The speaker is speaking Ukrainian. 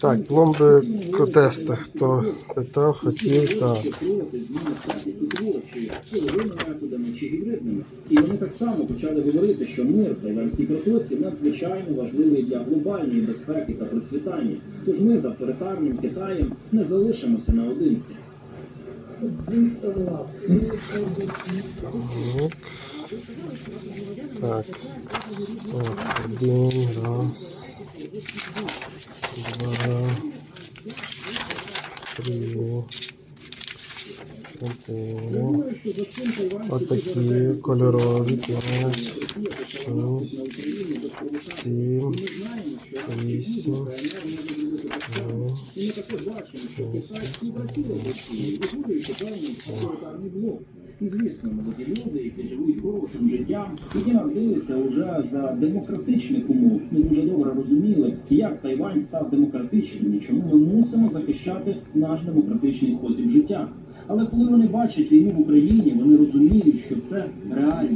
Так, пломби протести. Хто питав, хотів, так. І вони так само почали говорити, що мир в Тайванській протоці надзвичайно важливий для глобальної безпеки та процвітання. Тож ми з авторитарним Китаєм не залишимося наодинці. Так. От, один, раз, два, три, чотири. Отакі кольорові, п'ять, шість, сім, вісім, І звісно, молоді люди, які живуть хорошим життям, які народилися вже за демократичних умов, ми дуже добре розуміли, як Тайвань став демократичним і чому ми мусимо захищати наш демократичний спосіб життя. Але коли вони бачать війну в Україні, вони розуміють, що це реальність.